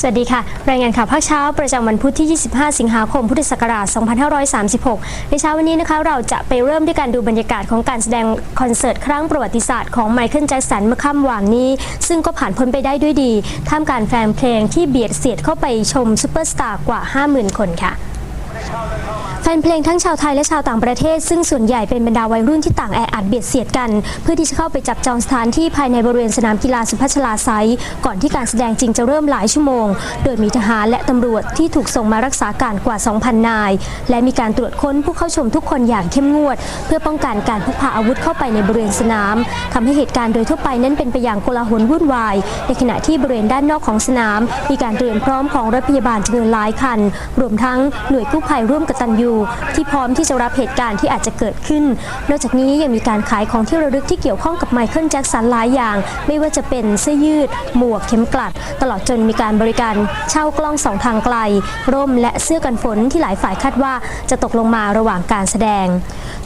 สวัสดีค่ะ รายงานข่าวภาคเช้า ประจำวันพุธที่ 25 สิงหาคม พุทธศักราช 2536 ในเช้าวันนี้นะคะเราจะไปเริ่มด้วยการดูบรรยากาศของการแสดงคอนเสิร์ตครั้งประวัติศาสตร์ของไมเคิลแจ็คสันเมื่อค่ำวานนี้ ซึ่งก็ผ่านพ้นไปได้ด้วยดี ท่ามกลางแฟนเพลงที่เบียดเสียดเข้าไปชมซูเปอร์สตาร์กว่า 50,000 คนค่ะ ฟนเพลงทั้งชาวไทยและชาวต่างประเทศ ซึ่งส่วนใหญ่เป็นบรรดาวัยรุ่นที่ต่างแออัดเบียดเสียดกัน เพื่อที่จะเข้าไปจับจองสถานที่ภายในบริเวณสนามกีฬาสุพัชลาไซต์ก่อนที่การแสดงจริงจะเริ่มหลายชั่วโมง โดยมีทหารและตำรวจที่ถูกส่งมารักษาการกว่า 2,000 นาย และมีการตรวจค้นผู้เข้าชมทุกคนอย่างเข้มงวด เพื่อป้องกันการพกพาอาวุธเข้าไปในบริเวณสนามทำให้เหตุการณ์โดยทั่วไปนั้นเป็นไปอย่างโกลาหลวุ่นวาย ในขณะที่บริเวณด้านนอกของสนาม มีการเตรียมพร้อมของรถพยาบาลจำนวนหลายคัน รวมทั้งหน่วยกู้ภัยร่วมกตัญญูที่พร้อมที่จะรับเหตุการณ์ที่อาจจะเกิดขึ้น นอกจากนี้ยังมีการขายของที่ระลึกที่เกี่ยวข้องกับไมเคิลแจ็คสันหลายอย่าง ไม่ว่าจะเป็นเสื้อยืด หมวกเข็มกลัด ตลอดจนมีการบริการเช่ากล้องสองทางไกล ร่มและเสื้อกันฝนที่หลายฝ่ายคาดว่าจะตกลงมาระหว่างการแสดง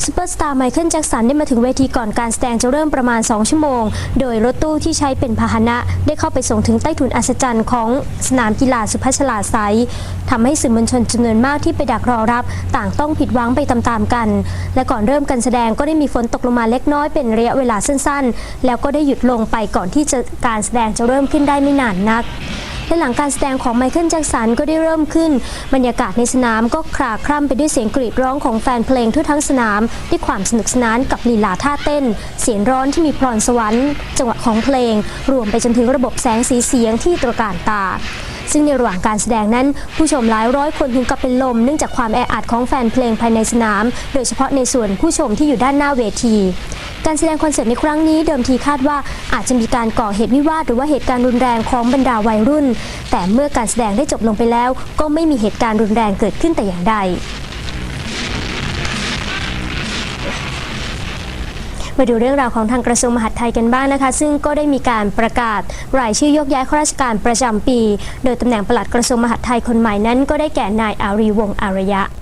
ซูเปอร์สตาร์ไมเคิลแจ็คสันได้มาถึงเวทีก่อนการแสดงจะเริ่มประมาณ 2 ชั่วโมง โดยรถตู้ที่ใช้เป็นพาหนะ ได้เข้าไปส่งถึงใต้ถุนอัศจรรย์ของสนามกีฬาสุพัชลาไซต์ทำให้สื่อมวลชนจำนวนมากที่ไปดักรอรับต่างต้องผิดหวังไปตามๆกัน และก่อนเริ่มการแสดงก็ได้มีฝนตกลงมาเล็กน้อยเป็นระยะเวลาสั้นๆ แล้วก็ได้หยุดลงไปก่อนที่จะการแสดงจะเริ่มขึ้นได้ไม่นานนักและหลังการแสดงของไมเคิลแจ็คสันก็ได้เริ่มขึ้น บรรยากาศในสนามก็คลาคร่ำไปด้วยเสียงกรีดร้องของแฟนเพลงทั่วทั้งสนาม ด้วยความสนุกสนานกับลีลาท่าเต้น เสียงร้อนที่มีพรสวรรค์ จังหวะของเพลง รวมไปจนถึงระบบแสงสีเสียงที่ตระการตา ซึ่งในระหว่างการแสดงนั้น ผู้ชมหลายร้อยคนถึงกับเป็นลม เนื่องจากความแออัดของแฟนเพลงภายในสนาม โดยเฉพาะในส่วนผู้ชมที่อยู่ด้านหน้าเวที การแสดงคอนเสิร์ตในครั้งนี้เดิมทีคาดว่าอาจจะมีการก่อเหตุวิวาทหรือว่าเหตุการณ์รุนแรงของบรรดาวัยรุ่น แต่เมื่อการแสดงได้จบลงไปแล้ว ก็ไม่มีเหตุการณ์รุนแรงเกิดขึ้นแต่อย่างใด มาดูเรื่องราวของทางกระทรวงมหาดไทยกันบ้างนะคะ ซึ่งก็ได้มีการประกาศรายชื่อยกย้ายข้าราชการประจำปี โดยตำแหน่งปลัดกระทรวงมหาดไทยคนใหม่นั้น ก็ได้แก่นายอารีวงศ์อารยะ